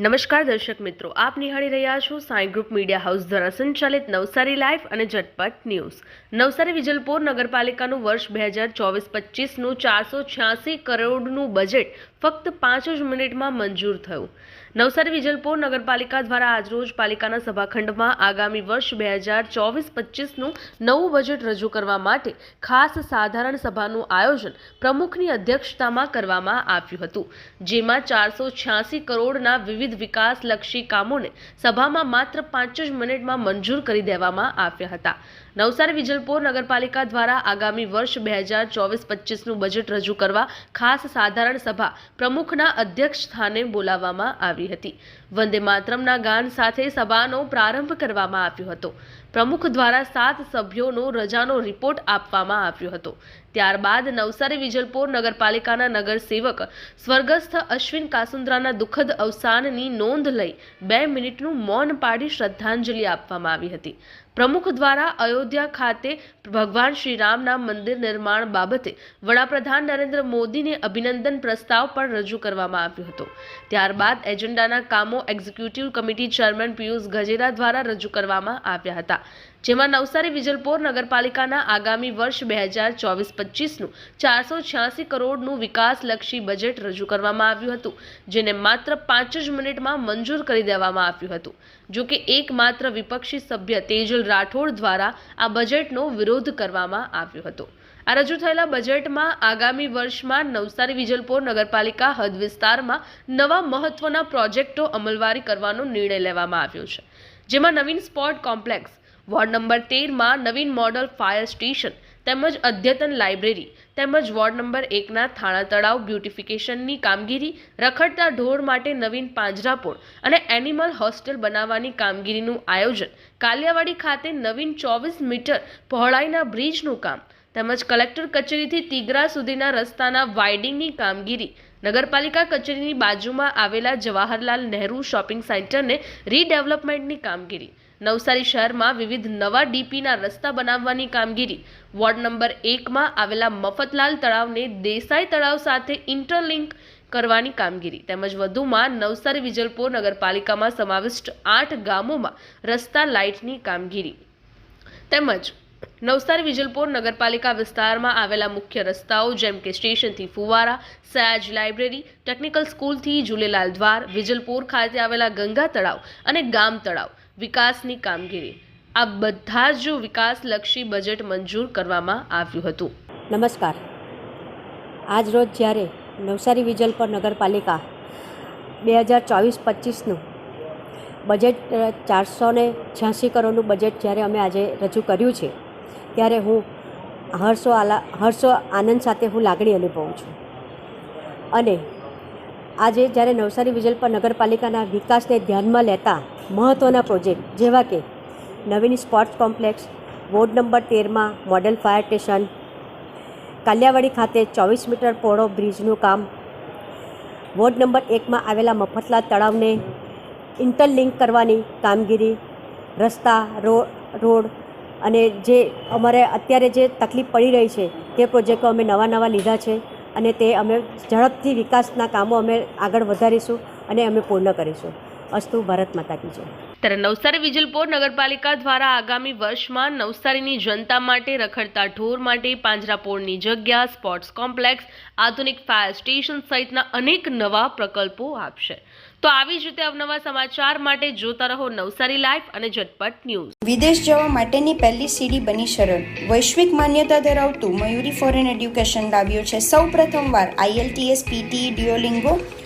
નમસ્કાર દર્શક મિત્રો, આપ નિહાળી રહ્યા છો સાંઈ ગ્રુપ મીડિયા હાઉસ દ્વારા સંચાલિત નવસારી લાઈવ અને ઝટપટ ન્યૂઝ. નવસારી વિજલપોર નગરપાલિકાનું વર્ષ બે હજાર ચોવીસ પચીસનું ચારસો છ્યાસી કરોડનું બજેટ ફક્ત પાંચ જ મિનિટમાં મંજૂર થયું. નવસારી વિજલપોર નગરપાલિકા દ્વારા આજરોજ પાલિકાના સભાખંડમાં આગામી વર્ષ બે હજાર ચોવીસ પચીસનું નવું બજેટ રજૂ કરવા માટે ખાસ સાધારણ સભાનું આયોજન પ્રમુખની અધ્યક્ષતામાં કરવામાં આવ્યું હતું, જેમાં ચારસો છ્યાસી કરોડના વિવિધ વિકાસલક્ષી કામોને સભામાં માત્ર પાંચ જ મિનિટમાં મંજૂર કરી દેવામાં આવ્યા હતા. નવસારી વિજલપોર નગરપાલિકા દ્વારા આગામી વર્ષ બે હજાર ચોવીસ પચીસનું બજેટ રજૂ કરવા ખાસ સાધારણ સભા પ્રમુખના અધ્યક્ષ સ્થાને બોલાવવામાં આવી હતી. વંદે માતરમના ગાન સાથે સભાનો પ્રારંભ કરવામાં આવ્યો હતો. પ્રમુખ દ્વારા સાત સભ્યોનો રજાનો રિપોર્ટ આપવામાં આવ્યો હતો. ત્યારબાદ નવસારી વિજલપોર નગરપાલિકાના નગરસેવક સ્વર્ગસ્થ અશ્વિન કાસુંદ્રાના દુઃખદ અવસાનની નોંધ લઈ બે મિનિટનું મૌન પાડી શ્રદ્ધાંજલિ આપવામાં આવી હતી. પ્રમુખ દ્વારા અયોધ્યા ખાતે ભગવાન શ્રીરામના મંદિર નિર્માણ બાબતે વડાપ્રધાન નરેન્દ્ર મોદીને અભિનંદન પ્રસ્તાવ પણ રજૂ કરવામાં આવ્યો હતો. ત્યારબાદ એજન્ડાના કામો executive committee chairman Piyush Gajera દ્વારા રજૂ કરવામાં આવ્યા હતા. જેમાં નવસારી વિજલપોર નગરપાલિકાના આગામી વર્ષ બે હજાર ચોવીસ પચીસનું ચારસો છ્યાસી કરોડનું વિકાસલક્ષી બજેટ રજૂ કરવામાં આવ્યું હતું, જેને માત્ર પાંચ જ મિનિટમાં મંજૂર કરી દેવામાં આવ્યું હતું. જોકે એકમાત્ર વિપક્ષી સભ્ય તેજલ રાઠોડ દ્વારા આ બજેટનો વિરોધ કરવામાં આવ્યો હતો. આ રજૂ થયેલા બજેટમાં આગામી વર્ષમાં નવસારી વિજલપોર નગરપાલિકા હદ વિસ્તારમાં નવા મહત્વના પ્રોજેક્ટો અમલવારી કરવાનો નિર્ણય લેવામાં આવ્યો છે, જેમાં નવીન સ્પોર્ટ કોમ્પ્લેક્સ વોર્ડ નંબર તેરમાં નવીન મોડલ ફાયર સ્ટેશન તેમજ અદ્યતન લાઇબ્રેરી તેમજ વોર્ડ નંબર એકના થાણા તળાવ બ્યુટિફિકેશનની કામગીરી રખડતા ઢોર માટે નવીન પાંજરાપોળ અને એનિમલ હોસ્ટેલ બનાવવાની કામગીરીનું આયોજન કાલિયાવાડી ખાતે નવીન ચોવીસ મીટર પહોળાઈના બ્રિજનું કામ તેમજ કલેક્ટર કચેરીથી તિગરા સુધીના રસ્તાના વાઇડિંગની કામગીરી નગરપાલિકા કચેરીની બાજુમાં આવેલા જવાહરલાલ નહેરુ શોપિંગ સેન્ટરને રીડેવલપમેન્ટની કામગીરી નવસારી શહેરમાં વિવિધ નવા ડીપીના રસ્તા બનાવવાની કામગીરી. વોર્ડ નંબર એકમાં આવેલા મફતલાલ તળાવને દેસાઈ તળાવ સાથે ઇન્ટરલિંક કરવાની કામગીરી. તેમજ વધુમાં નવસારી વિજલપોર નગરપાલિકામાં સમાવિષ્ટ આઠ ગામોમાં રસ્તા લાઇટની કામગીરી. તેમજ નવસારી વિજલપોર નગરપાલિકા વિસ્તારમાં આવેલા મુખ્ય રસ્તાઓ જેમ કે સ્ટેશનથી ફુવારા, સયાજ લાઇબ્રેરી, ટેકનિકલ સ્કૂલથી ઝૂલેલાલ દ્વાર, વિજલપોર ખાતે આવેલા ગંગા તળાવ અને ગામ તળાવ. વિકાસની કામગીરી. આ બધા જ વિકાસલક્ષી બજેટ મંજૂર કરવામાં આવ્યું હતું. નમસ્કાર. આજ રોજ જ્યારે નવસારી વિજલપર નગરપાલિકા બે હજાર ચોવીસ પચીસનું બજેટ ચારસો ને છ્યાસી કરોડનું બજેટ જ્યારે અમે આજે રજૂ કર્યું છે, ત્યારે હું હર્ષો આલા, હર્ષો આનંદ સાથે હું લાગણી અનુભવું છું. અને આજે જ્યારે નવસારી વિજલપર નગરપાલિકાના વિકાસને ધ્યાનમાં લેતા મહત્ત્વના પ્રોજેક્ટ, જેવા કે નવીન સ્પોર્ટ્સ કોમ્પ્લેક્સ, વોર્ડ નંબર તેરમાં મોડેલ ફાયર સ્ટેશન, કાલિયાવાડી ખાતે ચોવીસ મીટર પહોળો બ્રિજનું કામ, વોર્ડ નંબર એકમાં આવેલા મફતલા તળાવને ઇન્ટરલિંક કરવાની કામગીરી, રસ્તા રોડ અને જે અમારે અત્યારે જે તકલીફ પડી રહી છે, તે પ્રોજેક્ટો અમે નવા નવા લીધા છે અને તે અમે ઝડપથી વિકાસના કામો અમે આગળ વધારીશું અને અમે પૂર્ણ કરીશું. અસ્તુ ભારત માતા કી જય. ત્યારે નવસારી વિજલપોર નગરપાલિકા દ્વારા આગામી વર્ષમાં નવસારીની જનતા માટે રખડતા ઢોર માટે પાંજરાપોળની જગ્યા સ્પોર્ટ્સ કોમ્પ્લેક્સ આધુનિક ફાયર સ્ટેશન સહિતના અનેક નવા પ્રકલ્પો આપશે. તો આવી જ રીતે અવનવા સમાચાર માટે જોતા રહો નવસારી લાઈફ અને ઝટપટ ન્યૂઝ. વિદેશ જવા માટેની પહેલી સીડી બની સરળ વૈશ્વિક માન્યતા ધરાવતું મયુરી ફોરેન એડ્યુકેશન લાવ્યું છે. સૌ પ્રથમવાર આઈએલટીએસ પીટી ડિયોલિંગો